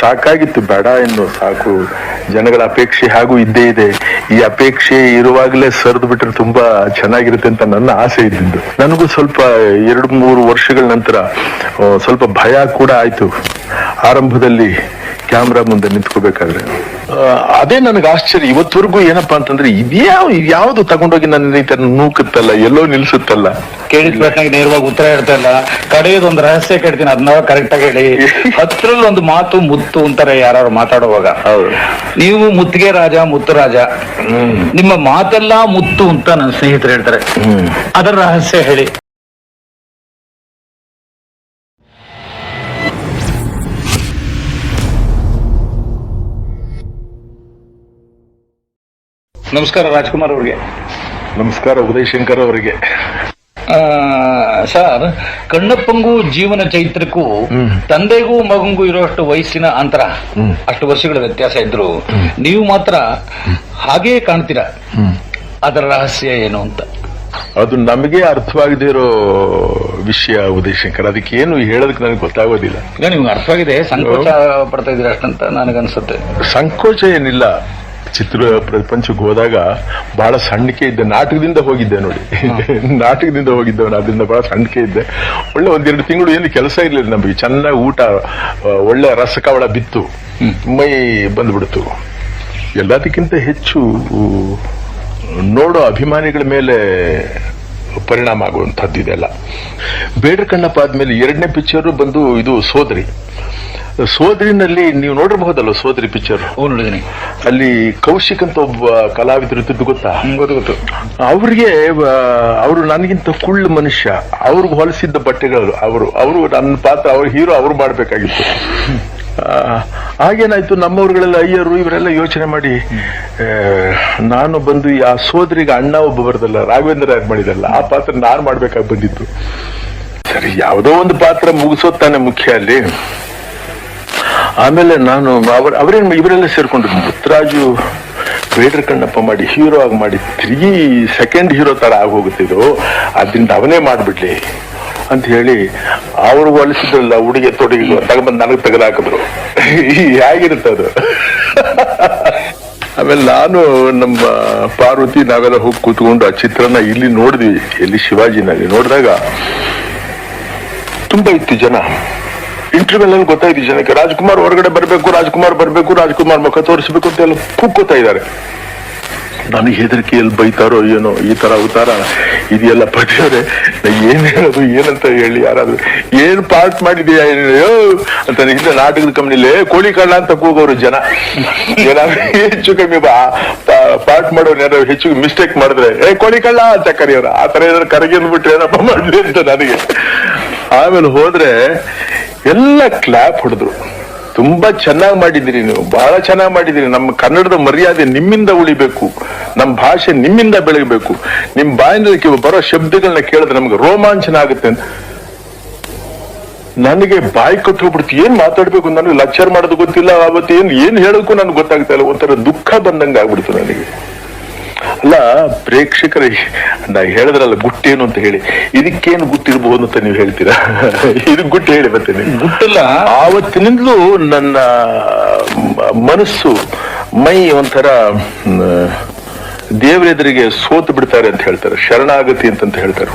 ಸಾಕಾಗಿತ್ತು ಬೇಡ ಎನ್ನು ಸಾಕು. ಜನಗಳ ಅಪೇಕ್ಷೆ ಹಾಗೂ ಇದ್ದೇ ಇದೆ. ಈ ಅಪೇಕ್ಷೆ ಇರುವಾಗಲೇ ಸರಿದು ಬಿಟ್ರೆ ತುಂಬಾ ಚೆನ್ನಾಗಿರುತ್ತೆ ಅಂತ ನನ್ನ ಆಸೆ ಇದ್ದಿದ್ದು ನನಗೂ ಸ್ವಲ್ಪ ಎರಡು ಮೂರು ವರ್ಷಗಳ ನಂತರ ಸ್ವಲ್ಪ ಭಯ ಕೂಡ ಆಯ್ತು. ಆರಂಭದಲ್ಲಿ ಕ್ಯಾಮ್ರಾ ಮುಂದೆ ನಿಂತ್ಕೋಬೇಕಾದ್ರೆ. ಅದೇ ನನಗೆ ಆಶ್ಚರ್ಯ. ಇವತ್ವರೆಗೂ ಏನಪ್ಪಾ ಅಂತಂದ್ರೆ ಇದ್ಯಾವ ಯಾವ್ದು ತಗೊಂಡೋಗಿ ನನ್ನ ರೈತರ ತರ ನೂಕುತ್ತಲ್ಲ ಎಲ್ಲೋ ನಿಲ್ಸುತ್ತಲ್ಲ? ಕೇಳಿದ ಪ್ರಶ್ನೆಗೆ ನೇರವಾಗಿ ಉತ್ತರ ಹೇಳ್ತಾ ಇಲ್ಲ. ಕಡೆಯದೊಂದು ರಹಸ್ಯ ಕೇಳ್ತೀನಿ ಅದನ್ನ ಕರೆಕ್ಟ್ ಆಗಿ ಹೇಳಿ. ಹತ್ರಲ್ಲಿ ಒಂದು ಮಾತು ಮುತ್ತು ಅಂತಾರೆ ಯಾರು ಮಾತಾಡುವಾಗ. ನೀವು ಮುತ್ತಿಗೆ ರಾಜ ಮುತ್ತು ರಾಜ. ನಿಮ್ಮ ಮಾತೆಲ್ಲಾ ಮುತ್ತು ಅಂತ ನನ್ನ ಸ್ನೇಹಿತರು ಹೇಳ್ತಾರೆ. ಅದರ ರಹಸ್ಯ ಹೇಳಿ. ನಮಸ್ಕಾರ ರಾಜ್ಕುಮಾರ್ ಅವರಿಗೆ. ನಮಸ್ಕಾರ ಉದಯ್ ಶಂಕರ್ ಅವರಿಗೆ. ಸರ್ ಕಣ್ಣಪ್ಪಂಗೂ ಜೀವನ ಚೈತ್ರಕ್ಕೂ ತಂದೆಗೂ ಮಗಂಗೂ ಇರುವಷ್ಟು ವಯಸ್ಸಿನ ಅಂತರ ಅಷ್ಟು ವರ್ಷಗಳ ವ್ಯತ್ಯಾಸ ಇದ್ರು. ನೀವು ಮಾತ್ರ ಹಾಗೇ ಕಾಣ್ತೀರಾ. ಅದರ ರಹಸ್ಯ ಏನು ಅಂತ? ಅದು ನಮಗೆ ಅರ್ಥವಾಗದೇ ಇರೋ ವಿಷಯ ಉದಯ್ ಶಂಕರ್. ಅದಕ್ಕೆ ಏನು ಹೇಳೋದಕ್ಕೆ ನನಗೆ ಗೊತ್ತಾಗೋದಿಲ್ಲ. ನಿಮ್ಗೆ ಅರ್ಥವಾಗಿದೆ. ಸಂಕೋಚ ಪಡ್ತಾ ಇದ್ದೀರಾ ಅಷ್ಟಂತ ನನಗನ್ಸುತ್ತೆ. ಸಂಕೋಚ ಏನಿಲ್ಲ. ಚಿತ್ರ ಪ್ರಪಂಚಕ್ಕೆ ಹೋದಾಗ ಬಹಳ ಸಣ್ಣಕೆ ಇದ್ದೆ ನಾಟಕದಿಂದ ಹೋಗಿದ್ದೆ ನೋಡಿ. ನಾಟಕದಿಂದ ಹೋಗಿದ್ದವನು ಅದರಿಂದ ಬಹಳ ಸಣ್ಣಕೆ ಇದ್ದೆ. ಒಳ್ಳೆ ಒಂದೆರಡು ತಿಂಗಳು ಏನು ಕೆಲಸ ಇರಲಿಲ್ಲ ನಮಗೆ. ಚೆನ್ನಾಗಿ ಊಟ ಒಳ್ಳೆ ರಸಕವಳ ಬಿತ್ತು. ಮೈ ಬಂದ್ಬಿಡ್ತು. ಎಲ್ಲದಕ್ಕಿಂತ ಹೆಚ್ಚು ನೋಡೋ ಅಭಿಮಾನಿಗಳ ಮೇಲೆ ಪರಿಣಾಮ ಆಗುವಂಥದ್ದು ಇದೆಲ್ಲ ಬೇಡ್ರ ಕಣ್ಣಪ್ಪ ಆದ್ಮೇಲೆ ಎರಡನೇ ಪಿಕ್ಚರ್ ಬಂದು ಇದು ಸೋದರಿ. ಸೋದರಿನಲ್ಲಿ ನೀವು ನೋಡಿರಬಹುದಲ್ಲ ಸೋದರಿ ಪಿಕ್ಚರ್? ನೋಡಿದೀನಿ ಅಲ್ಲಿ ಕೌಶಿಕ್ ಅಂತ ಒಬ್ಬ ಕಲಾವಿದರು ಇದ್ದದ್ದು ಗೊತ್ತಾ? ಗೊತ್ತು ಗೊತ್ತು. ಅವ್ರಿಗೆ ಅವರು ನನಗಿಂತ ಕುಳ್ಳು ಮನುಷ್ಯ. ಅವ್ರಿಗೆ ಹೊಲಿಸಿದ್ದ ಬಟ್ಟೆಗಳು ಅವರು ಅವರು ನನ್ನ ಪಾತ್ರ ಅವ್ರ ಹೀರೋ ಅವ್ರು ಮಾಡ್ಬೇಕಾಗಿತ್ತು. ಹಾಗೇನಾಯ್ತು? ನಮ್ಮವ್ರುಗಳೆಲ್ಲ ಅಯ್ಯರು ಇವರೆಲ್ಲ ಯೋಚನೆ ಮಾಡಿ ನಾನು ಬಂದು ಆ ಸೋದರಿಗೆ ಅಣ್ಣ ಒಬ್ಬ ಬರ್ದಲ್ಲ ರಾಘವೇಂದ್ರ ಯಾರು ಮಾಡಿದಲ್ಲ ಆ ಪಾತ್ರ ನಾನು ಮಾಡ್ಬೇಕಾಗಿ ಬಂದಿತ್ತು. ಸರಿ ಯಾವುದೋ ಒಂದು ಪಾತ್ರ ಮುಗಿಸೋದ್ ತಾನೇ ಮುಖ್ಯ ಅಲ್ಲಿ. ಆಮೇಲೆ ನಾನು ಅವ್ರ ಅವರೇನ್ ಇವರೆಲ್ಲ ಸೇರ್ಕೊಂಡ್ರು ಮುತ್ತರಾಜು, ಬೇಡ್ರ ಕಣ್ಣಪ್ಪ ಮಾಡಿ ಹೀರೋ ಆಗಿ ಮಾಡಿ ತಿರುಗಿ ಸೆಕೆಂಡ್ ಹೀರೋ ತರ ಆಗೋಗುತ್ತಿದ್ದು ಅದರಿಂದ ಅವನೇ ಮಾಡಿಬಿಡ್ಲಿ ಅಂತ ಹೇಳಿ ಅವರು ಹೊಲಿಸಿದ್ರಲ್ಲ ಉಡುಗೆ ತೊಡುಗೆ ತಗೊಂಬಂದು ನನಗೆ ತೆಗೆದಾಕಿದ್ರು ಹೇಗಿರುತ್ತೆ ಅದು? ಆಮೇಲೆ ನಾನು ನಮ್ಮ ಪಾರ್ವತಿ ನಾವೆಲ್ಲ ಹೋಗಿ ಕೂತ್ಕೊಂಡು ಆ ಚಿತ್ರನ ಇಲ್ಲಿ ನೋಡಿದ್ವಿ, ಎಲ್ಲಿ ಶಿವಾಜಿನಲ್ಲಿ ನೋಡಿದಾಗ, ತುಂಬಾ ಇತ್ತು ಜನ. ಇಂಟರ್ವ್ಯೂ ಅಲ್ಲಿ ಗೊತ್ತಾಯ್ತು ಜನಕ್ಕೆ. ರಾಜ್ಕುಮಾರ್ ಹೊರಗಡೆ ಬರಬೇಕು, ರಾಜ್ಕುಮಾರ್ ಬರಬೇಕು, ರಾಜ್ಕುಮಾರ್ ಮುಖ ತೋರಿಸಬೇಕು ಅಂತ ಎಲ್ಲ ಕೂಗ್ಕೋತಾ ಇದ್ದಾರೆ. ನನಗೆ ಹೆದರಿಕೆ ಎಲ್ಲಿ ಬೈತಾರೋ ಏನೋ ಈ ತರ ಅವತಾರ ಇದೆಲ್ಲ ಪಡೆಯೋರೆ ಏನ್ ಹೇಳೋದು, ಏನಂತ ಹೇಳಿ ಯಾರಾದ್ರೂ. ಏನ್ ಪಾರ್ಟ್ ಮಾಡಿದ್ಯಾ ಅಂತ ಹಿಂದೆ ನಾಟಕದ ಕಂಪ್ನಿಲಿ ಕೋಳಿ ಕಳ್ಳ ಅಂತ ಕೂಗೋರು ಜನ. ಏನಾದ್ರು ಹೆಚ್ಚು ಕಮ್ಮಿ ಪಾರ್ಟ್ ಮಾಡೋರು ಯಾರು ಹೆಚ್ಚು ಮಿಸ್ಟೇಕ್ ಮಾಡಿದ್ರೆ, ಏ, ಕೋಳಿ ಕಳ್ಳ ಅಂತ ಕರೆಯೋರು. ಆ ತರ ಏನಾದ್ರು ಕರಗಿ ಅಂದ್ಬಿಟ್ರೆ ಏನಪ್ಪ ಮಾಡ್ಲಿ ಅಂತ ನನಗೆ. ಆಮೇಲೆ ಹೋದ್ರೆ ಎಲ್ಲ ಕ್ಲಾಪ್ ಹೊಡೆದ್ರು. ತುಂಬಾ ಚೆನ್ನಾಗಿ ಮಾಡಿದಿರಿ ನೀವು, ಬಹಳ ಚೆನ್ನಾಗಿ ಮಾಡಿದಿರಿ ನಮ್ಮ ಕನ್ನಡದ ಮರ್ಯಾದೆ ನಿಮ್ಮಿಂದ ಉಳಿಬೇಕು. ನಮ್ಮ ಭಾಷೆ ನಿಮ್ಮಿಂದ ಬೆಳಗಬೇಕು. ನಿಮ್ ಬಾಯಿನಲ್ಲಿ ಬರೋ ಶಬ್ದಗಳನ್ನ ಕೇಳಿದ್ರೆ ನಮ್ಗೆ ರೋಮಾಂಚನ ಆಗುತ್ತೆ ನನಗೆ ಬಾಯಿ ಕಟ್ಟೋಗ್ಬಿಡ್ತು ಏನ್ ಮಾತಾಡ್ಬೇಕು ನನಗೆ ಲೆಕ್ಚರ್ ಮಾಡೋದು ಗೊತ್ತಿಲ್ಲ ಅವತ್ತು ಏನ್ ಏನ್ ಹೇಳೋಕ್ಕೂ ನನ್ಗೆ ಗೊತ್ತಾಗ್ತಾ ಇಲ್ಲ. ಒಂಥರ ದುಃಖ ಬಂದಂಗೆ ಆಗ್ಬಿಡ್ತು ನನಗೆ. ಅಲ್ಲ ಪ್ರೇಕ್ಷಕರ ನಾ ಹೇಳಿದ್ರಲ್ಲ ಗುಟ್ಟೇನು ಅಂತ ಹೇಳಿ. ಇದಕ್ಕೇನು ಗುಟ್ಟಿರ್ಬಹುದು ಅಂತ ನೀವು ಹೇಳ್ತೀರಾ? ಇದಕ್ ಗುಟ್ಟು ಹೇಳಿ ಮತ್ತೆ ಗುಟ್ಟಲ್ಲ. ಆವತ್ತಿನಿಂದಲೂ ನನ್ನ ಮನಸ್ಸು ಮೈ ಒಂಥರ ದೇವರೆದುರಿಗೆ ಸೋತು ಬಿಡ್ತಾರೆ ಅಂತ ಹೇಳ್ತಾರೆ. ಶರಣಾಗತಿ ಅಂತ ಹೇಳ್ತಾರೆ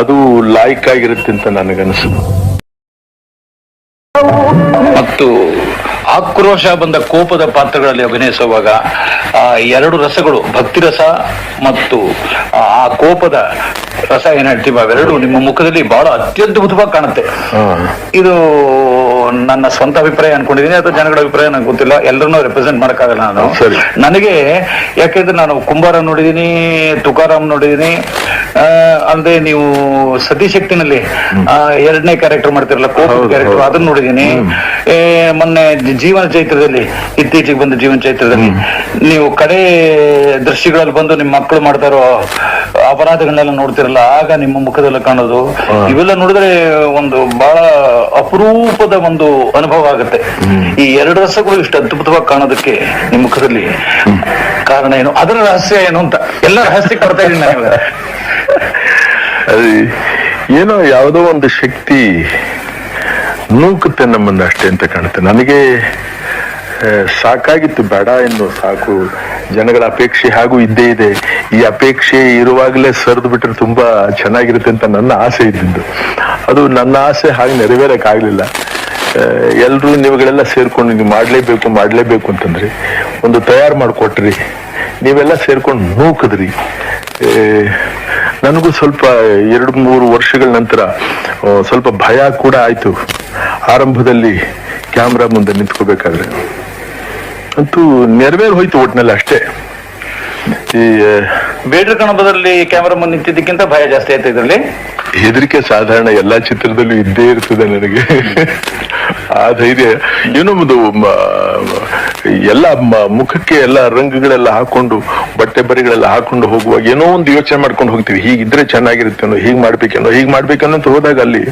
ಅದು ಲಾಯ್ಕ್ ಆಗಿರುತ್ತೆ ಅಂತ ನನಗನ್ಸುದು ಮತ್ತು ಆಕ್ರೋಶ ಬಂದ ಕೋಪದ ಪಾತ್ರಗಳಲ್ಲಿ ಅಭಿನಯಿಸುವಾಗ ಆ ಎರಡು ರಸಗಳು ಭಕ್ತಿ ರಸ ಮತ್ತು ಆ ಕೋಪದ ರಸ ಏನ್ ಹೇಳ್ತೀವಿ ಅವೆರಡು ನಿಮ್ಮ ಮುಖದಲ್ಲಿ ಬಹಳ ಅತ್ಯದ್ಭುತವಾಗಿ ಕಾಣುತ್ತೆ. ಇದು ನನ್ನ ಸ್ವಂತ ಅಭಿಪ್ರಾಯ ಅನ್ಕೊಂಡಿದ್ದೀನಿ ಅಥವಾ ಜನಗಳ ಅಭಿಪ್ರಾಯ ನಂಗೆ ಗೊತ್ತಿಲ್ಲ. ಎಲ್ಲರನ್ನೂ ರೆಪ್ರೆಸೆಂಟ್ ಮಾಡಕ್ಕಾಗಲ್ಲ ನಾನು. ನನಗೆ ಯಾಕೆಂದ್ರೆ ನಾನು ಕುಂಬಾರ ನೋಡಿದೀನಿ ತುಕಾರಾಮ್ ನೋಡಿದೀನಿ ಅಂದ್ರೆ ನೀವು ಸತಿಶಕ್ತಿನಲ್ಲಿ ಎರಡನೇ ಕ್ಯಾರೆಕ್ಟರ್ ಮಾಡ್ತಿರಲ್ಲ ಕೋಪ ಕ್ಯಾರೆಕ್ಟರ್ ಅದನ್ನ ನೋಡಿದೀನಿ ಮೊನ್ನೆ ಜೀವನ ಚೈತ್ರದಲ್ಲಿ ಇತ್ತೀಚೆಗೆ ಬಂದ ಜೀವನ ಚೈತ್ರದಲ್ಲಿ ನೀವು ಕಡೆ ದೃಶ್ಯಗಳಲ್ಲಿ ಬಂದು ನಿಮ್ಮ ಮಕ್ಕಳು ಮಾಡ್ತಾರೋ ಅಪರಾಧಗಳನ್ನೆಲ್ಲ ನೋಡ್ತಿರಲ್ಲ ಆಗ ನಿಮ್ಮ ಮುಖದಲ್ಲಿ ಕಾಣೋದು. ಇವೆಲ್ಲ ನೋಡಿದ್ರೆ ಒಂದು ಬಹಳ ಅಪರೂಪದ ಒಂದು ಅನುಭವ ಆಗುತ್ತೆ. ಈ ಎರಡು ರಸಗಳು ಇಷ್ಟು ಅದ್ಭುತವಾಗಿ ಕಾಣೋದಕ್ಕೆ ನಿಮ್ಮ ಮುಖದಲ್ಲಿ ಕಾರಣ ಏನು? ಅದರ ರಹಸ್ಯ ಏನು ಅಂತ. ಎಲ್ಲ ರಹಸ್ಯ ಬರ್ತಾ ಇದ್ದೀನಿ ನಾನು. ಏನೋ ಯಾವುದೋ ಒಂದು ಶಕ್ತಿ ನೂಕುತ್ತೆ ನಮ್ಮನ್ನ ಅಷ್ಟೇ ಅಂತ ಕಾಣುತ್ತೆ. ನನಗೆ ಸಾಕಾಗಿತ್ತು. ಬೇಡ ಎನ್ನು ಸಾಕು. ಜನಗಳ ಅಪೇಕ್ಷೆ ಹಾಗೂ ಇದ್ದೇ ಇದೆ. ಈ ಅಪೇಕ್ಷೆ ಇರುವಾಗಲೇ ಸರಿದು ಬಿಟ್ಟರೆ ತುಂಬಾ ಚೆನ್ನಾಗಿರುತ್ತೆ ಅಂತ ನನ್ನ ಆಸೆ ಇದ್ದಿದ್ದು. ಅದು ನನ್ನ ಆಸೆ ಹಾಗೆ ನೆರವೇರಕ್ ಆಗ್ಲಿಲ್ಲ ಎಲ್ಲರೂ ನೀವುಗಳೆಲ್ಲ ಸೇರ್ಕೊಂಡು ನೀವು ಮಾಡಲೇಬೇಕು ಮಾಡಲೇಬೇಕು ಅಂತಂದ್ರಿ ಒಂದು ತಯಾರು ಮಾಡಿಕೊಟ್ರಿ. ನೀವೆಲ್ಲ ಸೇರ್ಕೊಂಡು ನೂಕದ್ರಿ. ನನಗೂ ಸ್ವಲ್ಪ ಎರಡು ಮೂರು ವರ್ಷಗಳ ನಂತರ ಸ್ವಲ್ಪ ಭಯ ಕೂಡ ಆಯಿತು. ಆರಂಭದಲ್ಲಿ ಕ್ಯಾಮ್ರಾ ಮುಂದೆ ನಿಂತ್ಕೋಬೇಕಾದ್ರೆ. ಅಂತೂ ನೆರವೇರು ಹೋಯ್ತು ಒಟ್ನಲ್ಲಿ ಅಷ್ಟೇ. ಈ ಬೇಡ್ರ ಕಣಬದಲ್ಲಿ ಕ್ಯಾಮರಾ ಮುಂದೆ ನಿಂತಿದ್ದಕ್ಕಿಂತ ಭಯ ಜಾಸ್ತಿ ಆಯ್ತು ಇದರಲ್ಲಿ? ಹೆದರಿಕೆ ಸಾಧಾರಣ ಎಲ್ಲಾ ಚಿತ್ರದಲ್ಲೂ ಇದ್ದೇ ಇರ್ತದೆ ನನಗೆ. ಆ ಧೈರ್ಯ. ಮ- ಎಲ್ಲ ಮುಖಕ್ಕೆ ಎಲ್ಲ ರಂಗುಗಳೆಲ್ಲ ಹಾಕೊಂಡು, ಬಟ್ಟೆ ಬರಿಗಳೆಲ್ಲ ಹಾಕೊಂಡು ಹೋಗುವಾಗ ಏನೋ ಒಂದು ಯೋಚನೆ ಮಾಡ್ಕೊಂಡು ಹೋಗ್ತೀವಿ. ಹೀಗಿದ್ರೆ ಚೆನ್ನಾಗಿರುತ್ತೇನೋ ಹೀಗ್ ಮಾಡ್ಬೇಕೇನೋ ಹೀಗ್ ಮಾಡ್ಬೇಕೇನೋ ಅಂತ ಹೋದಾಗ ಅಲ್ಲಿ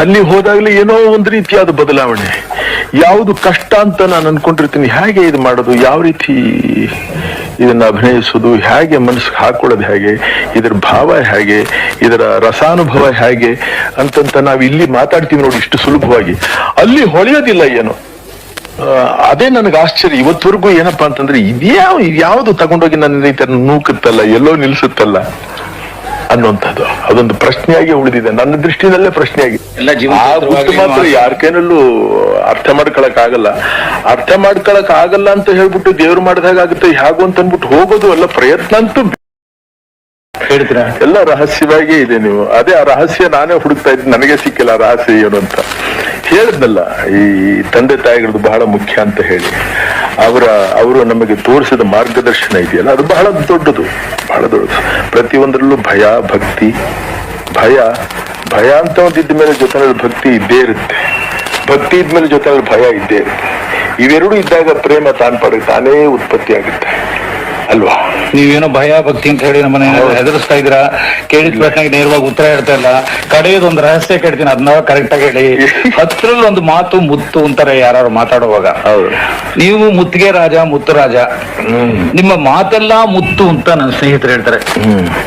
ಅಲ್ಲಿ ಹೋದಾಗಲೇ ಏನೋ ಒಂದು ರೀತಿಯಾದ ಬದಲಾವಣೆ. ಯಾವುದು ಕಷ್ಟ ಅಂತ ನಾನು ಅನ್ಕೊಂಡಿರ್ತೀನಿ, ಹೇಗೆ ಇದು ಮಾಡೋದು, ಯಾವ ರೀತಿ ಇದನ್ನ ಅಭಿನಯಿಸೋದು, ಹೇಗೆ ಮನಸ್ಸಿಗೆ ಹಾಕೊಳ್ಳೋದು ಹೇಗೆ, ಇದರ ಭಾವ ಹೇಗೆ, ಇದರ ರಸಾನುಭವ ಹೇಗೆ ಅಂತಂತ ನಾವು ಇಲ್ಲಿ ಮಾತಾಡ್ತೀವಿ ನೋಡಿ ಇಷ್ಟು ಸುಲಭವಾಗಿ. ಅಲ್ಲಿ ಹೊಳೆಯೋದಿಲ್ಲ ಏನು. ಅದೇ ನನಗೆ ಆಶ್ಚರ್ಯ. ಇವತ್ತವರೆಗೂ ಏನಪ್ಪಾ ಅಂತಂದ್ರೆ ಇದ್ಯಾವ ಇದ್ಯಾವುದು ತಗೊಂಡೋಗಿ ನನ್ನ ತರ ನೂಕುತ್ತಲ್ಲ, ಎಲ್ಲೋ ನಿಲ್ಸುತ್ತಲ್ಲ. ಅನ್ನುವಂಥದ್ದು. ಅದೊಂದು ಪ್ರಶ್ನೆಯಾಗಿ ಉಳಿದಿದೆ. ನನ್ನ ದೃಷ್ಟಿನಲ್ಲೇ ಪ್ರಶ್ನೆಯಾಗಿ. ಎಲ್ಲ ಜೀವನ ಆ ಗುಟ್ಟು ಮಾತ್ರ ಯಾರ ಕೈನಲ್ಲೂ ಅರ್ಥ ಮಾಡ್ಕೊಳಕ್ ಆಗಲ್ಲ ಅರ್ಥ ಮಾಡ್ಕೊಳಕ್ ಆಗಲ್ಲ ಅಂತ ಹೇಳ್ಬಿಟ್ಟು ದೇವ್ರು ಮಾಡಿದಾಗ ಆಗುತ್ತೆ. ಹೇಗು ಅಂತ ಅಂದ್ಬಿಟ್ಟು ಹೋಗೋದು ಅಲ್ಲ ಪ್ರಯತ್ನ ಅಂತೂ ಹೇಳ್ತೀರಾ? ಎಲ್ಲ ರಹಸ್ಯವಾಗಿ ಇದೆ ನೀವು. ಅದೇ ಆ ರಹಸ್ಯ ನಾನೇ ಹುಡುಕ್ತಾ ಇದ್ದೀನಿ. ನನಗೆ ಸಿಕ್ಕಿಲ್ಲ ರಹಸ್ಯ ಏನು ಅಂತ. ಹೇಳಿದ್ನಲ್ಲ, ಈ ತಂದೆ ತಾಯಿಗಳದ್ದು ಬಹಳ ಮುಖ್ಯ ಅಂತ ಹೇಳಿ. ಅವರ, ಅವರು ನಮಗೆ ತೋರಿಸಿದ ಮಾರ್ಗದರ್ಶನ ಇದೆಯಲ್ಲ, ಅದು ಬಹಳ ದೊಡ್ಡದು ಬಹಳ ದೊಡ್ಡದು. ಪ್ರತಿಯೊಂದರಲ್ಲೂ ಭಯ, ಭಕ್ತಿ, ಭಯ ಭಯ ಅಂತ ಒಂದಿದ್ದ ಮೇಲೆ ಜೊತೆನಲ್ಲಿ ಭಕ್ತಿ ಇದ್ದೇ ಇರುತ್ತೆ. ಭಕ್ತಿ ಇದ್ಮೇಲೆ ಜೊತೆನಲ್ಲಿ ಭಯ ಇದ್ದೇ ಇರುತ್ತೆ. ಇವೆರಡೂ ಇದ್ದಾಗ ಪ್ರೇಮ ತಾನ್ ತಾನೇ ಉತ್ಪತ್ತಿ ಆಗುತ್ತೆ ಅಲ್ವಾ? ನೀವೇನೋ ಭಯ ಭಕ್ತಿ ಅಂತ ಹೇಳಿ ನಮ್ಮನ್ನ ಹೆದರಿಸ್ತಾ ಇದ್ದೀರಾ? ಕೇಳಿದ ಪ್ರಶ್ನೆಗೆ ನೇರವಾಗಿ ಉತ್ತರ ಹೇಳ್ತಾ ಇಲ್ಲ. ಕಡೆಯದೊಂದು ರಹಸ್ಯ ಕೇಳ್ತೀನಿ ಅದನ್ನ ಕರೆಕ್ಟ್ ಆಗಿ ಹೇಳಿ. ಹತ್ರಲ್ಲಿ ಒಂದು ಮಾತು ಮುತ್ತು ಅಂತಾರೆ ಯಾರು ಮಾತಾಡುವಾಗ. ಹೌದು. ನೀವು ಮುತ್ತಿಗೆ ರಾಜ ಮುತ್ತು ರಾಜ. ನಿಮ್ಮ ಮಾತೆಲ್ಲ ಮುತ್ತು ಅಂತ ನನ್ನ ಸ್ನೇಹಿತರು ಹೇಳ್ತಾರೆ.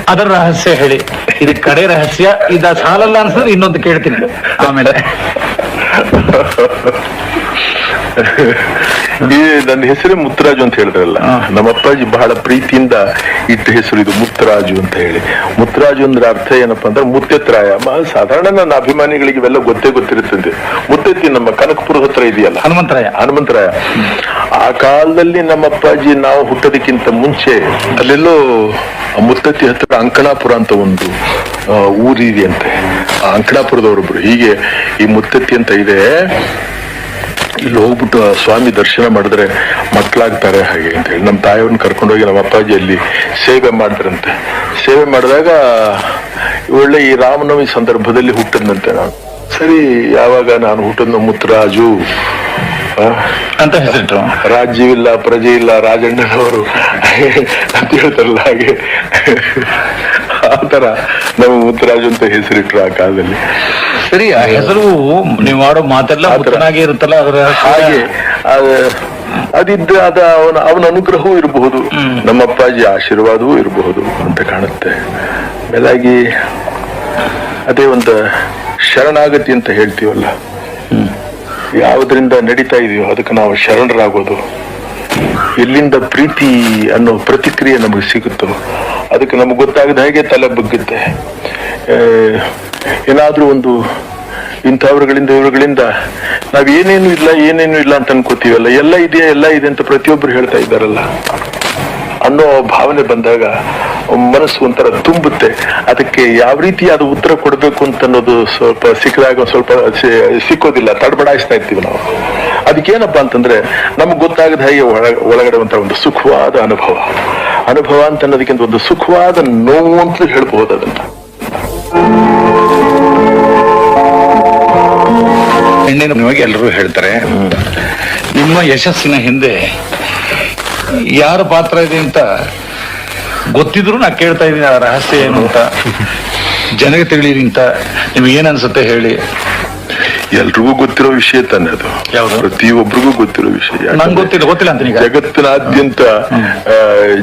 ಅದರ ರಹಸ್ಯ ಹೇಳಿ. ಇದು ಕಡೆ ರಹಸ್ಯ ಇದ ಸಾಲಲ್ಲ ಅನ್ಸಿದ್ರೆ ಇನ್ನೊಂದು ಕೇಳ್ತೀನಿ. ಆಮೇಲೆ. ನನ್ನ ಹೆಸರೇ ಮುತ್ತರಾಜು ಅಂತ ಹೇಳಿದ್ರಲ್ಲ. ನಮ್ಮ ಅಪ್ಪಾಜಿ ಬಹಳ ಪ್ರೀತಿಯಿಂದ ಇಟ್ಟ ಹೆಸರು ಇದು ಮುತ್ತರಾಜು ಅಂತ ಹೇಳಿ. ಮುತ್ತರಾಜು ಅಂದ್ರೆ ಅರ್ಥ ಏನಪ್ಪಾ ಅಂದ್ರೆ ಮುತ್ತೆತ್ರಾಯ. ಸಾಧಾರಣ ನನ್ನ ಅಭಿಮಾನಿಗಳಿಗೆ ಇವೆಲ್ಲ ಗೊತ್ತೇ ಗೊತ್ತಿರುತ್ತದೆ. ಮುತ್ತೆತ್ತಿ ನಮ್ಮ ಕನಕಪುರ ಹತ್ರ ಇದೆಯಲ್ಲ. ಹನುಮಂತರಾಯ. ಹನುಮಂತರಾಯ. ಆ ಕಾಲದಲ್ಲಿ ನಮ್ಮ ಅಪ್ಪಾಜಿ ನಾವು ಹುಟ್ಟೋದಕ್ಕಿಂತ ಮುಂಚೆ ಅಲ್ಲೆಲ್ಲೋ ಮುತ್ತತ್ತಿ ಹತ್ರ ಅಂಕಣಾಪುರ ಅಂತ ಒಂದು ಊರಿದೆಯಂತೆ ಅಂಕಣಾಪುರದವರೊಬ್ರು. ಹೀಗೆ ಈ ಮುತ್ತತ್ತಿ ಅಂತ ಇದೆ. ಇಲ್ಲಿ ಹೋಗ್ಬಿಟ್ಟು ಆ ಸ್ವಾಮಿ ದರ್ಶನ ಮಾಡಿದ್ರೆ ಮಕ್ಕಳಾಗ್ತಾರೆ ಹಾಗೆ ಅಂತ ಹೇಳಿ. ನಮ್ಮ ತಾಯಿಯವ್ರನ್ನ ಕರ್ಕೊಂಡೋಗಿ ನಮ್ಮ ಅಪ್ಪಾಜಿ ಅಲ್ಲಿ ಸೇವೆ ಮಾಡಿದ್ರಂತೆ ಸೇವೆ ಮಾಡಿದಾಗ ಒಳ್ಳೆ ಈ ರಾಮನವಮಿ ಸಂದರ್ಭದಲ್ಲಿ ಹುಟ್ಟದಂತೆ ನಾನು. ಸರಿ ಯಾವಾಗ ನಾನು ಹುಟ್ಟದ ಮುತ್ತರಾಜು ಅಂತ ಹೆಸರಿಟ್ರು. ರಾಜ್ಯವಿಲ್ಲ ಪ್ರಜೆ ಇಲ್ಲ ರಾಜಣ್ಣನವರು. ಅಂತ ಹೇಳ್ತಾರಲ್ಲ ಹಾಗೆ. ಆ ತರ ನಮ್ಮ ಮುತ್ತರಾಜು ಅಂತ ಹೆಸರಿಟ್ರು ಆ ಕಾಲದಲ್ಲಿ. ಸರಿ ಆ ಹೆಸರು ನೀವು ಮಾಡೋ ಮಾತೆಲ್ಲ ಆ ಇರುತ್ತಲ್ಲ ಅದರ ಹಾಗೆ ಅದ- ಅದಿದ್ದ ಅದ ಅವನ ಅವನ ಅನುಗ್ರಹವೂ ಇರಬಹುದು ನಮ್ಮ ಅಪ್ಪಾಜಿ ಆಶೀರ್ವಾದವೂ ಇರಬಹುದು ಅಂತ ಕಾಣುತ್ತೆ. ಮೇಲಾಗಿ ಅದೇ ಒಂದು ಶರಣಾಗತಿ ಅಂತ ಹೇಳ್ತೀವಲ್ಲ. ಯಾವುದರಿಂದ ನಡೀತಾ ಇದೆಯೋ ಅದಕ್ಕೆ ನಾವು ಶರಣರಾಗೋದು. ಎಲ್ಲಿಂದ ಪ್ರೀತಿ ಅನ್ನೋ ಪ್ರತಿಕ್ರಿಯೆ ನಮಗೆ ಸಿಗುತ್ತೋ? ಅದಕ್ಕೆ ನಮಗೆ ಗೊತ್ತಾಗದ ಹಾಗೆ ತಲೆ ಬಗ್ಗುತ್ತೆ? ಏನಾದರೂ ಒಂದು ಇಂಥವ್ರಗಳಿಂದ ಇವ್ರುಗಳಿಂದ ನಾವ್ ಏನೇನು ಇಲ್ಲ ಏನೇನು ಇಲ್ಲ ಅಂತ ಅನ್ಕೋತೀವಲ್ಲ? ಎಲ್ಲ ಇದೆಯಾ, ಎಲ್ಲ ಇದೆ ಅಂತ ಪ್ರತಿಯೊಬ್ಬರು ಹೇಳ್ತಾ ಇದ್ದಾರಲ್ಲ. ಅನ್ನೋ ಭಾವನೆ ಬಂದಾಗ ಮನಸ್ಸು ಒಂಥರ ತುಂಬುತ್ತೆ. ಅದಕ್ಕೆ ಯಾವ ರೀತಿ ಅದು ಉತ್ತರ ಕೊಡಬೇಕು ಅಂತ ಅನ್ನೋದು ಸ್ವಲ್ಪ ಸಿಕ್ಕಿದಾಗ ಸ್ವಲ್ಪ ಸಿಕ್ಕೋದಿಲ್ಲ. ತಡಬಡಾಯಿಸ್ತಾ ಇರ್ತೀವಿ ನಾವು. ಅದಕ್ಕೇನಪ್ಪಾ ಅಂತಂದ್ರೆ ನಮ್ಗೆ ಗೊತ್ತಾಗದ ಹಾಗೆ ಒಳ- ಒಳಗಡೆ ಒಂಥರ ಒಂದು ಸುಖವಾದ ಅನುಭವ. ಅನುಭವ ಅಂತ ಅನ್ನೋದಕ್ಕಿಂತ ಒಂದು ಸುಖವಾದ ನೋವು ಅಂತ ಹೇಳ್ಬಹುದು ಅದನ್ನ. ನಿಮಗೆ ಎಲ್ಲರೂ ಹೇಳ್ತಾರೆ, ನಿಮ್ಮ ಯಶಸ್ಸಿನ ಹಿಂದೆ ಯಾರ ಪಾತ್ರ ಇದೆ ಅಂತ ಗೊತ್ತಿದ್ರು ನಾ ಕೇಳ್ತಾ ಇದ್ದೀನಿ, ಆ ರಹಸ್ಯ ಏನು ಅಂತ. ಜನಗೆ ತಿಳಿಯಿರಿ ಅಂತ ನಿಮ್ಗೆ ಏನ್ ಅನ್ಸುತ್ತೆ ಹೇಳಿ. ಎಲ್ರಿಗೂ ಗೊತ್ತಿರೋ ವಿಷಯ ತಾನೆ ಅದು? ಪ್ರತಿಯೊಬ್ಬರಿಗೂ ಗೊತ್ತಿರೋ ವಿಷಯ. ನಂಗೆ ಗೊತ್ತಿಲ್ಲ ಗೊತ್ತಿಲ್ಲ ಅಂತೀನಿ ಈಗ. ಜಗತ್ತಿನಾದ್ಯಂತ ಆ,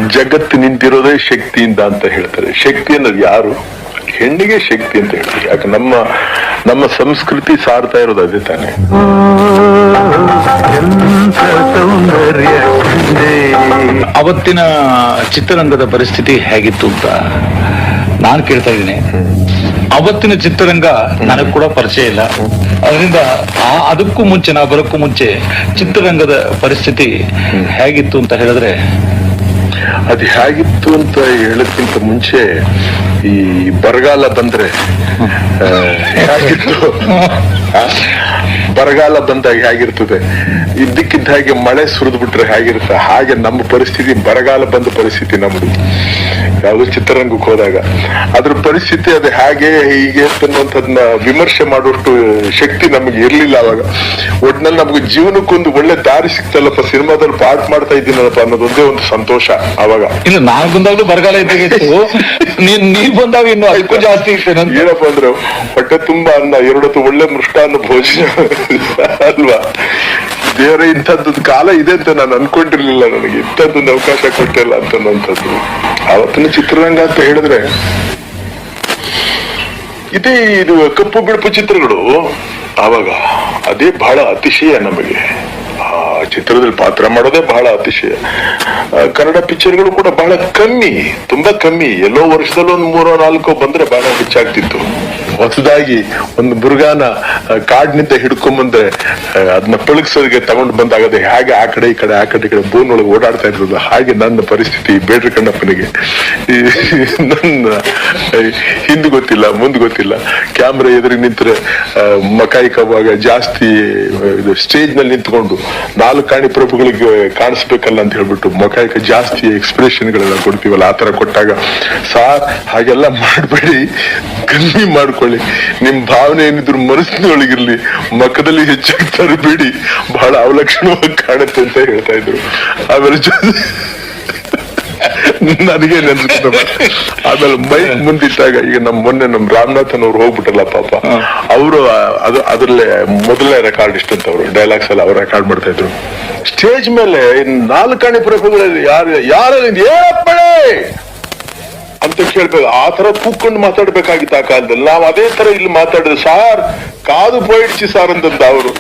ಜಗತ್ತು ನಿಂತಿರೋದೇ ಶಕ್ತಿಯಿಂದ ಅಂತ ಹೇಳ್ತಾರೆ. ಶಕ್ತಿ ಅನ್ನೋದು ಯಾರು? ಹೆಣ್ಣಿಗೆ ಶಕ್ತಿ ಅಂತ ಹೇಳ್ತಾರೆ. ಯಾಕೆ ನಮ್ಮ ನಮ್ಮ ಸಂಸ್ಕೃತಿ ಸಾರ್ತಾ ಇರೋದು ಅದೇ ತಾನೆ. ಅವತ್ತಿನ ಚಿತ್ರರಂಗದ ಪರಿಸ್ಥಿತಿ ಹೇಗಿತ್ತು ಅಂತ? ನಾನು ಕೇಳ್ತಾ ಇದ್ದೀನಿ. ಅವತ್ತಿನ ಚಿತ್ರರಂಗ ನನಗ್ ಕೂಡ ಪರಿಚಯ ಇಲ್ಲ. ಅದರಿಂದ ಆ- ಅದಕ್ಕೂ ಮುಂಚೆ ನಾ ಬರಕ್ಕೂ ಮುಂಚೆ ಚಿತ್ರರಂಗದ ಪರಿಸ್ಥಿತಿ ಹೇಗಿತ್ತು ಅಂತ ಹೇಳಿದ್ರೆ ಅದು ಹೇಗಿತ್ತು ಅಂತ ಹೇಳಕ್ಕಿಂತ ಮುಂಚೆ ಈ ಬರಗಾಲ ಬಂದ್ರೆ ಹೇಗಿತ್ತು? ಬರಗಾಲ ಬಂದಾಗ ಹೇಗಿರ್ತದೆ ಇದ್ದಕ್ಕಿದ್ದ ಹಾಗೆ ಮಳೆ ಸುರಿದು ಬಿಟ್ರೆ ಹೇಗಿರುತ್ತೆ. ಹಾಗೆ ನಮ್ಮ ಪರಿಸ್ಥಿತಿ ಬರಗಾಲ ಬಂದ ಪರಿಸ್ಥಿತಿ ನಮ್ದು. ಯಾವ್ದು ಚಿತ್ರರಂಗಕ್ಕೆ ಹೋದಾಗ. ಅದ್ರ ಪರಿಸ್ಥಿತಿ ಅದು. ಹೇಗೆ ಹೀಗೆ ಅನ್ನುವಂಥದ್ನ ವಿಮರ್ಶೆ ಮಾಡುವಷ್ಟು ಶಕ್ತಿ ನಮಗೆ ಇರಲಿಲ್ಲ ಅವಾಗ. ಒಟ್ನಲ್ಲಿ ನಮ್ಗೆ ಜೀವನಕ್ಕೊಂದು ಒಳ್ಳೆ ದಾರಿ ಸಿಕ್ತಲ್ಲಪ್ಪ ಸಿನಿಮಾದಲ್ಲಿ ಪಾಠ ಮಾಡ್ತಾ ಇದ್ದೀನಲ್ಲಪ್ಪ ಅನ್ನೋದೊಂದೇ ಒಂದು ಸಂತೋಷ ಅವಾಗ. ಇಲ್ಲ ನಾನು ಬಂದಾಗಲೂ ಬರಗಾಲ ಇದ್ದಾಗಿತ್ತು ನೀನ್ ಬಂದಾಗ ಇನ್ನು ಅದಕ್ಕೂ ಜಾಸ್ತಿ ಇರ್ತೇನೆ ಏನಪ್ಪ ಅಂದ್ರೆ ಹೊಟ್ಟೆ ತುಂಬಾ ಅನ್ನ ಎರಡತ್ತು ಒಳ್ಳೆ ಮೃಷ್ಟಾನ್ನ ಭೋಜನ. ಅಲ್ವಾ? ಬೇರೆ ಇಂಥದ್ದು ಕಾಲ ಇದೆ ಅಂತ ನಾನು ಅನ್ಕೊಂಡಿರ್ಲಿಲ್ಲ ನನಗೆ. ಇಂಥದ್ದೊಂದು ಅವಕಾಶ ಕೊಟ್ಟಿಲ್ಲ ಅಂತ ಅವತ್ತಿನ ಚಿತ್ರರಂಗ ಅಂತ ಹೇಳಿದ್ರೆ, ಇದೇ ಇದು ಕಪ್ಪು ಬಿಳುಪು ಚಿತ್ರಗಳು. ಅವಾಗ ಅದೇ ಬಹಳ ಅತಿಶಯ ನಮಗೆ. ಚಿತ್ರದಲ್ಲಿ ಪಾತ್ರ ಮಾಡೋದೇ ಬಹಳ ಅತಿಶಯ. ಕನ್ನಡ ಪಿಕ್ಚರ್ಗಳು ಕೂಡ ಬಹಳ ಕಮ್ಮಿ ತುಂಬಾ ಕಮ್ಮಿ. ಎಲ್ಲೋ ವರ್ಷದಲ್ಲಿ ಒಂದು ಮೂರೋ ನಾಲ್ಕೋ ಬಂದ್ರೆ ಬಹಳ ಹೆಚ್ಚಾಗ್ತಿತ್ತು. ಹೊಸದಾಗಿ ಒಂದು ಮುರುಗಾನ ಕಾಡಿನಿಂದ ಹಿಡ್ಕೊಂಬಂದ್ರೆ ಆ, ಅದನ್ನ ಪಳಗ್ಸೋದಕ್ಕೆ ತಗೊಂಡು ಬಂದಾಗ ಅದು ಹೇಗೆ ಆ ಕಡೆ ಈ ಕಡೆ ಆ ಕಡೆ ಈ ಕಡೆ ಬೋನ್ ಒಳಗೆ ಓಡಾಡ್ತಾ ಇರೋದು ಹಾಗೆ ನನ್ನ ಪರಿಸ್ಥಿತಿ ಬೇಡ್ರಿ ಕಣ್ಣಪ್ಪನಿಗೆ. ನನ್ನ ಹಿಂದ್ ಗೊತ್ತಿಲ್ಲ ಮುಂದ್ ಗೊತ್ತಿಲ್ಲ. ಕ್ಯಾಮ್ರಾ ಎದುರಿಗೆ ನಿಂತ್ರೆ ಮಕಾಯಿ ಕವಾಗ ಜಾಸ್ತಿ ಇದು ಸ್ಟೇಜ್ನಲ್ಲಿ ನಿಂತ್ಕೊಂಡು ನಾಲ್ಕು ಕಾಣಿ ಪ್ರಭುಗಳಿಗೆ ಕಾಣಿಸ್ಬೇಕಲ್ಲ ಅಂತ ಹೇಳ್ಬಿಟ್ಟು ಮೊಕಾಯಕ ಜಾಸ್ತಿ ಎಕ್ಸ್ಪ್ರೆಷನ್ ಗಳೆಲ್ಲ ಕೊಡ್ತೀವಲ್ಲ ಆತರ ಕೊಟ್ಟಾಗ. ಸಾರ್, ಹಾಗೆಲ್ಲ ಮಾಡಬೇಡಿ. ಕಮ್ಮಿ ಮಾಡ್ಕೊಳ್ಳಿ. ನಿಮ್ ಭಾವನೆ ಏನಿದ್ರು ಮನಸ್ಸಿನೊಳಗಿರ್ಲಿ ಮಕ್ಕದಲ್ಲಿ ಹೆಚ್ಚಾಗಿ ತರಬೇಡಿ ಬಹಳ ಅವಲಕ್ಷಣವಾಗಿ ಕಾಣುತ್ತೆ ಅಂತ ಹೇಳ್ತಾ ಇದ್ರು. ಆಮೇಲೆ ನನಗೆ ನೆನ್ಸ್ಕೊಂಡ ಆಮೇಲೆ ಮೈಕ್ ಮುಂದಿಟ್ಟಾಗ ಈಗ ನಮ್ ಮೊನ್ನೆ ನಮ್ ರಾಮನಾಥನ್ ಅವ್ರು ಹೋಗ್ಬಿಟ್ಟಲ್ಲ ಪಾಪ ಅವರು ಅದು ಅದ್ರಲ್ಲೇ ಮೊದಲನೇ ರೆಕಾರ್ಡಿಸ್ಟ್ ಅಂತ ಅವರು ಡೈಲಾಗ್ಸ್ ಎಲ್ಲ ಅವ್ರು ರೆಕಾರ್ಡ್ ಮಾಡ್ತಾ ಇದ್ರು. ಸ್ಟೇಜ್ ಮೇಲೆ ನಾಲ್ಕಾಣಿ ಪ್ರಭುಗಳಲ್ಲಿ ಯಾರು ಯಾರು ಏನಪ್ಪಳೆ ಅಂತ ಕೇಳ್ಬೇಕು. ಆ ತರ ಕೂಕೊಂಡು ಮಾತಾಡ್ಬೇಕಾಗಿತ್ತು ಆ ಕಾಲದಲ್ಲಿ. ನಾವ್ ಅದೇ ತರ ಇಲ್ಲಿ ಮಾತಾಡಿದ್ರೆ ಸಾರ್ ಕಾದು போயிடுச்சு சார் ಅಂತಂದ ಅವರು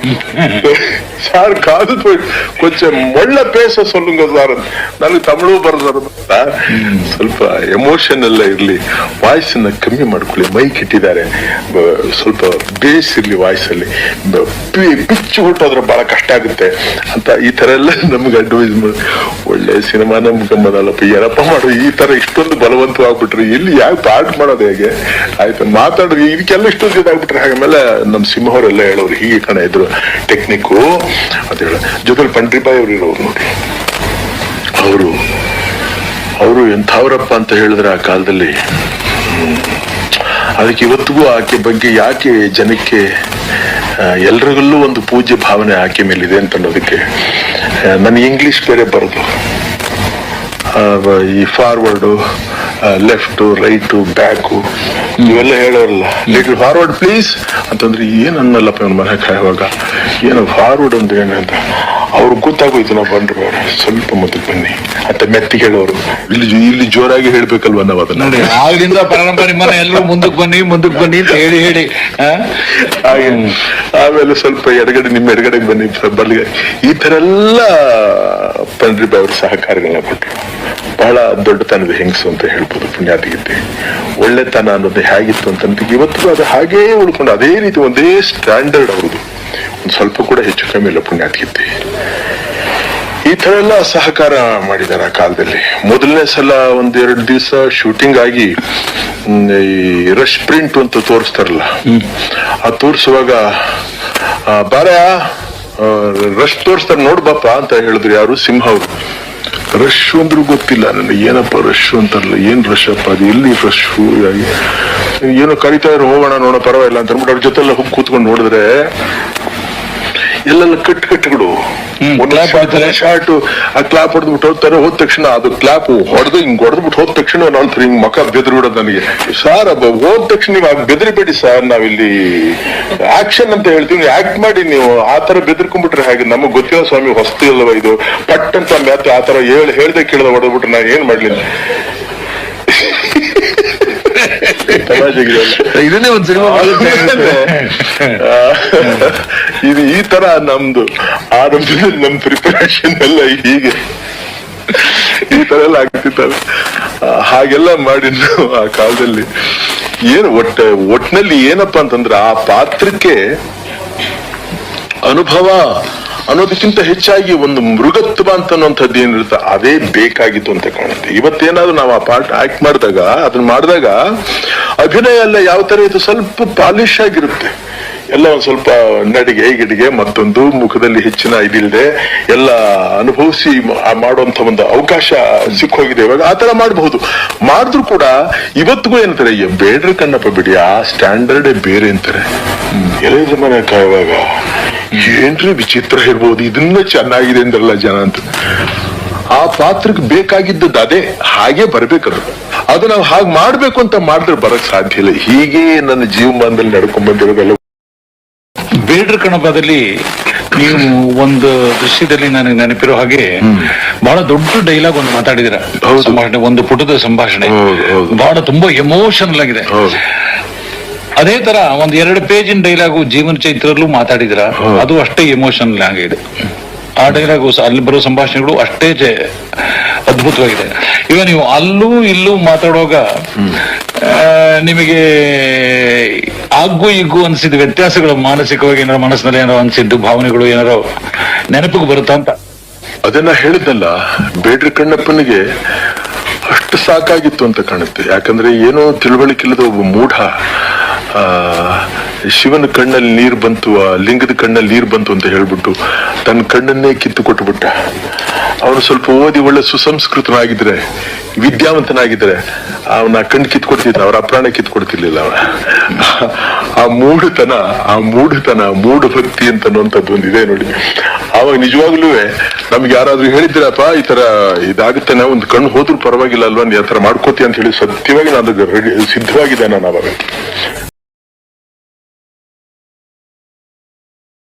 சார் காது போய் கொஞ்சம் ಒಳ್ಳ ಪೇಸ சொல்லுங்க சார் ಅಂತ ನನಗೆ ತಮಿಳು ಬರೋದಾರ ಸ್ವಲ್ಪ ಎಮೋಷನ್ ಎಲ್ಲ ಇರ್ಲಿ ವಾಯ್ಸ್ ನ ಕಮ್ಮಿ ಮಾಡ್ಕೊಳ್ಳಿ ಮೈಕ್ ಇಟ್ಟಿದ್ದಾರೆ ಬ- ಸ್ವಲ್ಪ ಬೇಸ್ ಇರ್ಲಿ ವಾಯ್ಸ್ ಅಲ್ಲಿ ಪಿಚ್ ಹುಟ್ಟೋದ್ರೆ ಬಹಳ ಕಷ್ಟ ಆಗುತ್ತೆ ಅಂತ ಈ ತರ ಎಲ್ಲ ನಮ್ಗೆ ಅಡ್ವೈಸ್ ಮಾಡಿ ಒಳ್ಳೆ ಸಿನಿಮಾ ನಮ್ಗೆ ಗಮ್ಮದಲ್ಲಪ್ಪ ಏನಪ್ಪ ಮಾಡು ಈ ತರ ಇಷ್ಟೊಂದು ಬಲವಂತವಾಗ್ಬಿಟ್ರೆ ಇಲ್ಲಿ ಯಾಕೆ ಪಾಠ ಮಾಡೋದು ಹೇಗೆ ಆಯ್ತು ಮಾತಾಡ್ರಿ ಇದಕ್ಕೆಲ್ಲ ಇಷ್ಟೊಂದು ಇದಾಗ್ಬಿಟ್ರೆ ಆಮೇಲೆ ನಮ್ ಸಿಂಹವರೆಲ್ಲ ಹೇಳೋರು ಹೀಗೆ ಕಣ ಇದ್ರು. ಟೆಕ್ನಿಕ್ಕು ಅಂತ ಹೇಳ. ಜೊತೆಲಿ ಪಂಡ್ರಿಪಾಯಿ ಅವರು ಇರೋರು ನೋಡಿ. ಅವರು ಅವರು ಎಂಥವ್ರಪ್ಪ ಅಂತ ಹೇಳಿದ್ರೆ ಆ ಕಾಲದಲ್ಲಿ ಅದಕ್ಕೆ ಇವತ್ತಿಗೂ ಆಕೆ ಬಗ್ಗೆ ಯಾಕೆ ಜನಕ್ಕೆ ಎಲ್ರಿಗಲ್ಲೂ ಒಂದು ಪೂಜ್ಯ ಭಾವನೆ ಆಕೆ ಮೇಲಿದೆ ಅಂತ ಅನ್ನೋದಕ್ಕೆ ನನ್ನ ಇಂಗ್ಲಿಷ್ ಬೇರೆ ಬರೋದು. ಈ ಫಾರ್ವರ್ಡು ಲೆಫ್ಟು ರೈಟು ಬ್ಯಾಕು ಇವೆಲ್ಲ ಹೇಳೋರಲ್ಲ. ಲಿಟಲ್ ಫಾರ್ವರ್ಡ್ ಪ್ಲೀಸ್ ಅಂತಂದ್ರೆ ಏನು ಅನ್ನಲ್ಲಪ್ಪ ಮನೆ ಕಾಯುವಾಗ ಏನು ಫಾರ್ವರ್ಡ್ ಏನು ಏನಂತ ಅವ್ರಿಗೆ ಗೊತ್ತಾಗೋಯ್ತು ನಾವು ಬಂದ್ರು ಸ್ವಲ್ಪ ಮೊದಲು ಬನ್ನಿ. ಅಂತ ಮೆತ್ತಿ ಹೇಳೋರು. ಇಲ್ಲಿ ಇಲ್ಲಿ ಜೋರಾಗಿ ಹೇಳ್ಬೇಕಲ್ವ ನಾವು ಅದನ್ನ? ನೋಡಿ ಆಗ್ಲಿಂದ ಪ್ರಾರಂಭ ಮನೆ ಎಲ್ಲರೂ ಮುಂದಕ್ಕೆ ಬನ್ನಿ ಮುಂದಕ್ಕೆ ಬನ್ನಿ ಅಂತ ಹೇಳಿ ಹೇಳಿ ಆ? ಹಾಗೆ. ಆಮೇಲೆ ಸ್ವಲ್ಪ ಎಡಗಡೆ ನಿಮ್ಮ ಎಡಗಡೆಗೆ ಬನ್ನಿ ಬರ್ಲಿಗೆ ಈ ತರ ಎಲ್ಲ ಪಂಡ್ರಿಬ ಅವರು ಸಹಕಾರಗಳನ್ನ ಕೊಟ್ಟರು ಬಹಳ ದೊಡ್ಡತನದ ಹೆಂಗಸು ಅಂತ ಹೇಳ್ಬೋದು ಪುಣ್ಯಾತಿಗಿದ್ದೆ ಒಳ್ಳೆತನ ಅನ್ನೋದು ಹೇಗಿತ್ತು ಅಂತಂದ್ರೆ ಇವತ್ತು ಅದು ಹಾಗೇ ಉಳ್ಕೊಂಡು ಅದೇ ರೀತಿ ಒಂದೇ ಸ್ಟ್ಯಾಂಡರ್ಡ್ ಅವ್ರದ್ದು. ಸ್ವಲ್ಪ ಕೂಡ ಹೆಚ್ಚು ಕಮ್ಮಿ ಇಲ್ಲ ಪುಣ್ಯಾತ್ಗಿತ್ತಿ ಈ. ತರ ಎಲ್ಲ ಸಹಕಾರ ಮಾಡಿದ್ದಾರೆ ಆ ಕಾಲದಲ್ಲಿ. ಮೊದಲನೇ ಸಲ ಒಂದೆರಡು ದಿವಸ ಶೂಟಿಂಗ್ ಆಗಿ ಈ ರಶ್ ಪ್ರಿಂಟ್ ಅಂತ ತೋರಿಸ್ತಾರಲ್ಲ, ಆ ತೋರಿಸುವಾಗ ಬಾರ ರಶ್ ತೋರಿಸ್ತಾರೆ ನೋಡ್ಬಪ್ಪ ಅಂತ ಹೇಳಿದ್ರು ಯಾರು? ಸಿಂಹ ಅವರು. ರಶ್ ಅಂದ್ರೂ ಗೊತ್ತಿಲ್ಲ ನನಗೆ, ಏನಪ್ಪ ರಶ್ ಅಂತಾರಲ್ಲ, ಏನ್ ರಶ್ ಅಪ್ಪ, ಅದು ಎಲ್ಲಿ ರಶ್ ಏನೋ ಕರಿತಾ ಇರೋ ಹೋಗೋಣ ನೋಡೋ ಪರವಾಗಿಲ್ಲ ಅಂತ ಅಂದ್ಬಿಟ್ಟು ಅವ್ರ ಜೊತೆಲ್ಲ ಹೋಗಿ ಕೂತ್ಕೊಂಡು ನೋಡಿದ್ರೆ ಎಲ್ಲೆಲ್ಲ ಕಟ್ ಹೊಡಿತಾರೆ. ಶಾರ್ಟ್ ಆ ಕ್ಲಾಪ್ ಹೊಡೆದ್ಬಿಟ್ಟು ಹೋಗ್ತಾರೆ ಹೋದ ತಕ್ಷಣ ಅದು ಕ್ಲಾಪ್ ಹೊಡೆದು ಹಿಂಗ್ ಹೊಡೆದ್ಬಿಟ್ಟು ಹೋದ ತಕ್ಷಣ ನಾನು ಹಿಂಗ್ ಮಕ ಬೆದರಿ ಬಿಡೋದು ನನಗೆ. ಸಾರ್ ಹೋದ ತಕ್ಷಣ ನೀವು ಬೆದರಿಬೇಡಿ ಸರ್ ನಾವಿಲ್ಲಿ ಆಕ್ಷನ್ ಅಂತ ಹೇಳ್ತೀವಿ. ಆಕ್ಟ್ ಮಾಡಿ ನೀವು ಆ ತರ ಬೆದರ್ಕೊಂಡ್ಬಿಟ್ರೆ ಹಾಗೆ? ನಮಗ್ ಗೊತ್ತಿಲ್ಲ ಸ್ವಾಮಿ ಹೊಸ್ತಿ ಅಲ್ವಾ ಇದು? ಪಟ್ ಅಂತ ಮ್ಯಾತ್ ಆ ತರ ಹೇಳ್ ಹೇಳ್ದೆ ಕೇಳ್ದೆ ಹೊಡೆದ್ಬಿಟ್ರೆ ನಾನು ಏನ್ ಮಾಡ್ಲಿ? ತಮಾಷೆಗಿರಲ್ಲ ಇದನ್ನೇ ಒಂದ್ ಸಿನಿಮಾ ಇದು ಈ ತರ ನಮ್ದು ಆರಂಭದಲ್ಲಿ ನಮ್ ಪ್ರಿಪರೇಷನ್ ಎಲ್ಲ ಹೀಗೆ. ಈ ತರ ಎಲ್ಲ ಆಗ್ತಿತ್ತಲ್ಲ. ಹಾಗೆಲ್ಲ ಮಾಡಿದ್ರು ಆ ಕಾಲದಲ್ಲಿ. ಏನು ಒಟ್ಟ ಒಟ್ನಲ್ಲಿ ಏನಪ್ಪಾ ಅಂತಂದ್ರೆ ಆ ಪಾತ್ರಕ್ಕೆ ಅನುಭವ ಅನ್ನೋದಕ್ಕಿಂತ ಹೆಚ್ಚಾಗಿ ಒಂದು ಮೃಗತ್ವ ಅಂತ ಅನ್ನುವಂಥದ್ದು ಏನಿರುತ್ತೆ ಅದೇ ಬೇಕಾಗಿತ್ತು ಅಂತ ಕಾಣುತ್ತೆ. ಇವತ್ತೇನಾದ್ರೂ ನಾವು ಆ ಪಾರ್ಟ್ ಆಕ್ಟ್ ಮಾಡಿದಾಗ, ಅದನ್ನ ಮಾಡಿದಾಗ, ಅಭಿನಯ ಎಲ್ಲ ಯಾವ ತರ ಇದು ಸ್ವಲ್ಪ ಪಾಲಿಶ್ ಆಗಿರುತ್ತೆ. ಎಲ್ಲ ಒಂದ್ ಸ್ವಲ್ಪ ನಡಿಗೆ ಗಿಡಿಗೆ ಮತ್ತೊಂದು ಮುಖದಲ್ಲಿ ಹೆಚ್ಚಿನ ಇದಿಲ್ಲದೆ ಎಲ್ಲ ಅನುಭವಿಸಿ ಮಾಡುವಂತ ಒಂದು ಅವಕಾಶ ಸಿಕ್ಕೋಗಿದೆ. ಇವಾಗ ಆತರ ಮಾಡಬಹುದು. ಮಾಡಿದ್ರು ಕೂಡ ಇವತ್ತಿಗೂ ಏನಂತಾರೆ "ಅಯ್ಯ, ಬೇಡ್ರ ಕಣ್ಣಪ್ಪ ಬಿಡಿ ಆ ಸ್ಟ್ಯಾಂಡರ್ಡೇ ಬೇರೆ ಅಂತಾರೆ. ಎಳೆ ಮನೆ ಕಾಯುವಾಗ ಏನ್ರಿ ವಿಚಿತ್ರ ಇರ್ಬೋದು ಇದನ್ನ ಚೆನ್ನಾಗಿದೆ ಅಂದ್ರಲ್ಲ ಜನ ಅಂತ. ಆ ಪಾತ್ರಕ್ಕೆ ಬೇಕಾಗಿದ್ದದ್ದು ಅದೇ ಹಾಗೆ ಬರ್ಬೇಕದು. ಅದು ನಾವು ಹಾಗೆ ಮಾಡ್ಬೇಕು ಅಂತ ಮಾಡಿದ್ರೆ ಬರಕ್ ಸಾಧ್ಯ ಇಲ್ಲ. ಹೀಗೆ ನನ್ನ ಜೀವಮಾನದಲ್ಲಿ ನಡ್ಕೊಂಡ್ ಬಂದಿರೋದೆಲ್ಲ ಬೇಡ್ರ ಕಣಪದಲ್ಲಿ ನೀವು ಒಂದು ದೃಶ್ಯದಲ್ಲಿ ನನಗೆ ನೆನಪಿರೋ ಹಾಗೆ ಬಹಳ ದೊಡ್ಡ ಡೈಲಾಗ್ ಒಂದು ಮಾತಾಡಿದಿರ. ಸಂಭಾಷಣೆ ಒಂದು ಪುಟದ ಸಂಭಾಷಣೆ. ಬಹಳ ತುಂಬಾ ಎಮೋಷನಲ್ ಆಗಿದೆ. ಅದೇ ತರ ಒಂದ್ ಎರಡು ಪೇಜಿನ ಡೈಲಾಗು ಜೀವನ ಚೈತ್ರಲ್ಲೂ ಮಾತಾಡಿದಿರ ಅದು ಅಷ್ಟೇ ಎಮೋಷನಲ್ ಆಗಿದೆ ಆ ಡೈಲಾಗು ಅಲ್ಲಿ ಬರೋ ಸಂಭಾಷಣೆಗಳು ಅಷ್ಟೇ ಅದ್ಭುತವಾಗಿದೆ. ಈಗ ನೀವು ಅಲ್ಲೂ ಇಲ್ಲೂ ಮಾತಾಡುವಾಗ ನಿಮಗೆ ಆಗೂ ಈಗೂ ಅನಿಸಿದ ವ್ಯತ್ಯಾಸಗಳು ಮಾನಸಿಕವಾಗಿ ಏನಾರ ಮನಸ್ಸಿನಲ್ಲಿ ಏನಾರೋ ಅನಿಸಿದ್ದು, ಭಾವನೆಗಳು ಏನಾರ ನೆನಪಿಗೆ ಬರುತ್ತಾ ಅಂತ? ಅದನ್ನ ಹೇಳಿದ್ದಲ್ಲ, ಬೇಡ್ರಿ ಕಣ್ಣಪ್ಪನಿಗೆ ಅಷ್ಟು ಸಾಕಾಗಿತ್ತು ಅಂತ ಕಾಣುತ್ತೆ. ಯಾಕಂದ್ರೆ ಏನೋ ತಿಳುವಳಿಕಿಲ್ಲದ ಒಬ್ಬ ಮೂಢ ಶಿವನ ಕಣ್ಣಲ್ಲಿ ನೀರು ಬಂತು, ಆ ಲಿಂಗದ ಕಣ್ಣಲ್ಲಿ ನೀರು ಬಂತು ಅಂತ ಹೇಳ್ಬಿಟ್ಟು ತನ್ನ ಕಣ್ಣನ್ನೇ ಕಿತ್ತು ಕೊಟ್ಟುಬಿಟ್ಟ ಅವನು ಸ್ವಲ್ಪ ಓದಿ ಒಳ್ಳೆ ಸುಸಂಸ್ಕೃತನಾಗಿದ್ರೆ ವಿದ್ಯಾವಂತನಾಗಿದ್ರೆ ಅವನ ಕಣ್ಣು ಕಿತ್ಕೊಡ್ತಿದ್ದ, ಅವ್ರ ಅಪ್ರಾಣ ಕಿತ್ಕೊಡ್ತಿರ್ಲಿಲ್ಲ ಅವ ಆ ಮೂಢತನ ಆ ಮೂಢತನ ಮೂಢ ಭಕ್ತಿ ಅಂತ ಒಂದಿದೆ ನೋಡಿ. ಅವಾಗ ನಿಜವಾಗ್ಲೂ ನಮ್ಗೆ ಯಾರಾದ್ರೂ ಹೇಳಿದ್ರಪ್ಪ, ಈ ತರ ಇದಾಗುತ್ತಾನೆ ಒಂದು ಕಣ್ಣು ಹೋದ್ರೂ ಪರವಾಗಿಲ್ಲ ಅಲ್ವಾ ನೀ ಆ ತರ ಮಾಡ್ಕೋತಿ ಅಂತ ಹೇಳಿ ಸತ್ಯವಾಗಿ ನಾನು ರೆಡಿ ಸಿದ್ಧವಾಗಿದ್ದೆ ನಾನು ಅವಾಗ.